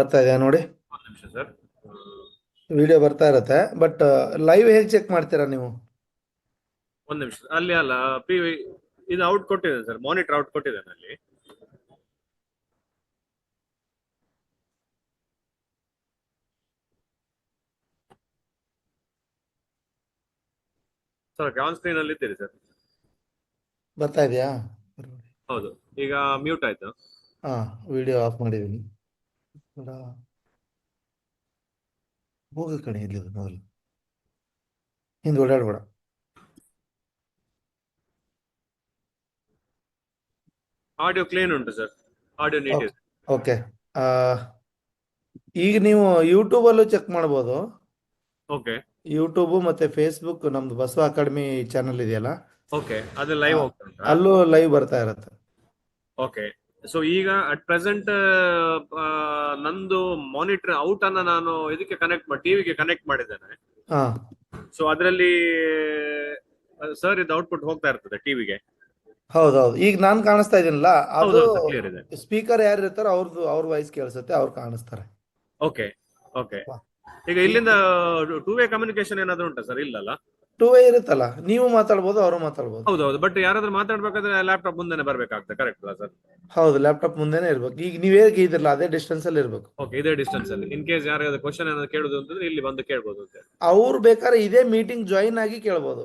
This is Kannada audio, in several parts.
ಬರ್ತಾ ಇದೆಯಾ ನೋಡಿ. ಒಂದು ನಿಮಿಷ ಸರ್. ವಿಡಿಯೋ ಬರ್ತಾ ಇರತ್ತೆ ಬಟ್ ಲೈವ್ ಹೇಗೆ ಚೆಕ್ ಮಾಡ್ತೀರಾ ನೀವು? ಒಂದ್ ನಿಮಿಷ ಅಲ್ಲಿ ಅಲ್ಲ ಪಿ ಇದು ಔಟ್ ಕೊಟ್ಟಿದೆ ಸರ್ ಮಾನಿಟರ್ ಔಟ್ ಕೊಟ್ಟಿದ್ದೇನೆ ಅಲ್ಲಿ ಸರ್ ಆನ್ ಸ್ಕ್ರೀನ್ ಅಲ್ಲಿ ಇದ್ದೀರಿ ಸರ್. ಬರ್ತಾ ಇದೆಯಾ? ಹೌದು. ಈಗ ಮ್ಯೂಟ್ ಆಯ್ತು. ಹಾ ವಿಡಿಯೋ ಆಫ್ ಮಾಡಿದ್ದೀನಿ. ಹೋಗ ಕಣೆ ಇಲ್ಲಿ ಮೊದಲು. ಹಿಂದೆ ಓಡಾಡ್ಬೇಡ ಆಡಿಯೋ ಕ್ಲೀನ್ ಉಂಟು ಸರ್ ಆಡಿಯೋ ನೀಟ್ ಇದೆ ಓಕೆ ಈಗ ನೀವು ಯೂಟ್ಯೂಬಲ್ಲೂ ಚೆಕ್ ಮಾಡ್ಬೋದು. ಓಕೆ ಯೂಟ್ಯೂಬ್ ಮತ್ತೆ ಫೇಸ್ಬುಕ್ ನಮ್ದು ಬಸವ ಅಕಾಡೆಮಿ ಚಾನಲ್ ಇದೆಯಲ್ಲ? ಓಕೆ ಅದು ಲೈವ್. ಹೋಗ್ತಾ ಅಲ್ಲೂ ಲೈವ್ ಬರ್ತಾ ಇರುತ್ತೆ. ಓಕೆ ಸೊ ಈಗ ಅಟ್ ಪ್ರೆಸೆಂಟ್ ನಂದು ಮಾನಿಟರ್ ಔಟ್ ಅನ್ನ ನಾನು ಇದಕ್ಕೆ ಕನೆಕ್ಟ್ ಮಾಡಿ ಟಿವಿಗೆ ಕನೆಕ್ಟ್ ಮಾಡಿದ್ದೇನೆ. ಹಾ ಸೊ ಅದರಲ್ಲಿ ಸರ್ ಇದು ಔಟ್ಪುಟ್ ಹೋಗ್ತಾ ಇರ್ತದೆ ಟಿವಿಗೆ ಹೌದೌದು. ಈಗ ನಾನ್ ಕಾಣಿಸ್ತಾ ಇದೀನಲ್ಲ ಅದು ಸ್ಪೀಕರ್ ಯಾರು ಇರ್ತಾರೋ ಅವ್ರದ್ದು ಅವ್ರ ವಾಯ್ಸ್ ಕೇಳಿಸುತ್ತೆ ಅವ್ರು ಕಾಣಿಸ್ತಾರೆ. ಓಕೆ ಓಕೆ ಈಗ ಇಲ್ಲಿಂದ ಟೂ ವೇ ಕಮ್ಯುನಿಕೇಶನ್ ಏನಾದ್ರು ಉಂಟಾ ಸರ್ ಇಲ್ಲಲ್ಲ? ಟೂ ವೇ ಇರುತ್ತಲ್ಲ ನೀವು ಮಾತಾಡ್ಬೋದು ಅವರು ಮಾತಾಡ್ಬೋದು. ಹೌದು ಹೌದು ಬಟ್ ಯಾರಾದ್ರೂ ಮಾತಾಡ್ಬೇಕಾದ್ರೆ ಲ್ಯಾಪ್ಟಾಪ್ ಮುಂದೆ ಬರ್ಬೇಕಾಗ್ತದೆ ಕರೆಕ್ಟ್ ಅಲ್ಲ ಸರ್ ಹೌದು ಲ್ಯಾಪ್ಟಾಪ್ ಮುಂದೆನೆ ಇರ್ಬೇಕು. ಈಗ ನೀವ್ ಹೇಗೆ ಇದ್ರಲ್ಲ ಅದೇ ಡಿಸ್ಟೆನ್ಸ್ ಅಲ್ಲಿ ಇರ್ಬೇಕು. ಓಕೆ ಇದೇ ಡಿಸ್ಟೆನ್ಸ್ ಅಲ್ಲಿ. ಇನ್ ಕೇಸ್ ಯಾರಾದ್ರೂ ಕ್ವಶನ್ ಏನಾದ್ರು ಕೇಳುದು ಅಂತಂದ್ರೆ ಇಲ್ಲಿ ಬಂದು ಕೇಳ್ಬೋದು ಅಂತ ಅವ್ರು ಬೇಕಾದ್ರೆ ಇದೇ ಮೀಟಿಂಗ್ ಜಾಯಿನ್ ಆಗಿ ಕೇಳಬಹುದು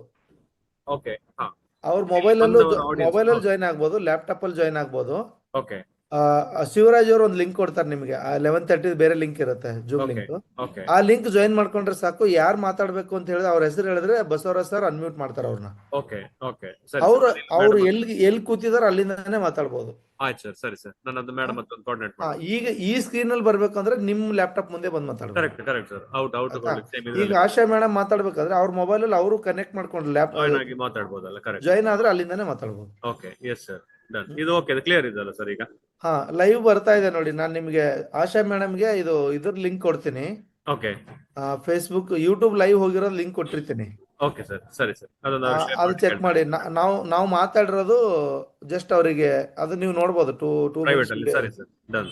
ಓಕೆ ಹಾ. ಅವ್ರ ಮೊಬೈಲ್ ಅಲ್ಲೂ ಮೊಬೈಲ್ ಅಲ್ಲಿ. ಜಾಯಿನ್ ಆಗ್ಬೋದು ಲ್ಯಾಪ್ಟಾಪ್ ಅಲ್ಲಿ ಜಾಯಿನ್ ಆಗ್ಬೋದು. ಓಕೆ ಶಿವರಾಜ್ ಅವರು ಒಂದು ಲಿಂಕ್ ಕೊಡ್ತಾರೆ ನಿಮಗೆ. ಲೆವೆನ್ ತರ್ಟಿ ಬೇರೆ ಲಿಂಕ್ ಇರುತ್ತೆ ಜೂಮ್ ಲಿಂಕ್. ಆ ಲಿಂಕ್ ಜಾಯಿನ್ ಮಾಡ್ಕೊಂಡ್ರೆ ಸಾಕು. ಯಾರು ಮಾತಾಡ್ಬೇಕು ಅಂತ ಹೇಳಿದ್ರೆ ಅವ್ರ ಹೆಸರು ಹೇಳಿದ್ರೆ ಬಸವರಾಜ್ ಸರ್ ಅನ್ಮ್ಯೂಟ್ ಮಾಡ್ತಾರೆ ಅವ್ರನ್ನ ಓಕೆ ಓಕೆ ಅವ್ರು ಅವ್ರು ಎಲ್ಲಿ ಎಲ್ಲಿ ಕೂತಿದಾರ ಅಲ್ಲಿಂದಾನೆ ಮಾತಾಡ್ಬೋದು. ಸರ್ ಸರಿ ಸರ್. ನಾನು ಅದು ಮೇಡಮ್ ಈಗ ಈ ಸ್ಕ್ರೀನ್ ಅಲ್ಲಿ ಬರ್ಬೇಕಂದ್ರೆ ನಿಮ್ ಲ್ಯಾಪ್ಟಾಪ್ ಮುಂದೆ ಬಂದ್ ಮಾತಾಡ್ತಾರೆ correct correct sir out out? ಈಗ ಆಶಾ ಮೇಡಮ್ ಮಾತಾಡ್ಬೇಕಾದ್ರೆ ಅವ್ರ ಮೊಬೈಲ್ ಅಲ್ಲಿ ಅವರು ಕನೆಕ್ಟ್ ಮಾಡ್ಕೊಂಡು ಜಾಯ್ನ್ ಲ್ಯಾಪ್ಟಾಪ್ ಆಗಿ ಮಾತಾಡ್ಬೋದಲ್ಲ ಕರೆಕ್ಟ್ ಜಾಯಿನ್ ಆದ್ರೆ ಅಲ್ಲಿಂದಾನೆ ಮಾತಾಡ್ಬೋದು. ಓಕೆ ಎಸ್ ಸರ್ ಇದು ಓಕೆ ಕ್ಲಿಯರ್ ಇದಲ್ಲ ಸರ್ ಈಗ? ಹಾ ಲೈವ್ ಬರ್ತಾ ಇದೆ ನೋಡಿ ನಾನು ನಿಮಗೆ ಆಶಾ ಮೇಡಮ್ಗೆ ಇದು ಇದ್ರ ಲಿಂಕ್ ಕೊಡ್ತೀನಿ. ಓಕೆ ಫೇಸ್ಬುಕ್ ಯೂಟ್ಯೂಬ್ ಲೈವ್ ಹೋಗಿರೋ ಲಿಂಕ್ ಕೊಟ್ಟಿರ್ತೀನಿ. ಓಕೆ ಸರ್ ಸರಿ ಸರ್ ಅದು ಚೆಕ್ ಮಾಡಿ. ನಾವು ನಾವು ಮಾತಾಡಿರೋದು ಜಸ್ಟ್ ಅವರಿಗೆ ಅದು ನೀವು ನೋಡ್ಬೋದು ಟೂ ಟೂ ಪ್ರೈವೇಟ್ ಅಲ್ಲಿ ಸರಿ ಸರ್ ಡನ್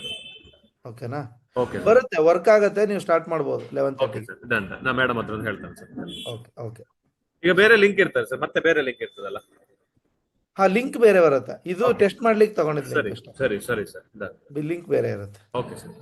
ಓಕೆನಾ ಓಕೆ ಬರುತ್ತೆ ವರ್ಕ್ ಆಗುತ್ತೆ ನೀವು ಸ್ಟಾರ್ಟ್ ಮಾಡ್ಬೋದು ಲೆವೆನ್ ಓಕೆ ಸರ್ ಡನ್ ನಾ ಮೇಡಮ್ ಹತ್ರ ಹೇಳ್ತೇನೆ ಸರ್ ಓಕೆ ಓಕೆ ಈಗ ಬೇರೆ ಲಿಂಕ್ ಇರ್ತಾರೆ ಸರ್ ಮತ್ತೆ ಬೇರೆ ಲಿಂಕ್ ಇರ್ತದಲ್ಲ? ಹಾ ಲಿಂಕ್ ಬೇರೆ ಬರುತ್ತೆ. ಇದು ಟೆಸ್ಟ್ ಮಾಡ್ಲಿಕ್ಕೆ ತಗೊಂಡಿದ್ದೆ ಸರಿ ಸರಿ ಸರಿ ಸರ್. ಲಿಂಕ್ ಬೇರೆ ಇರುತ್ತೆ. Okay sir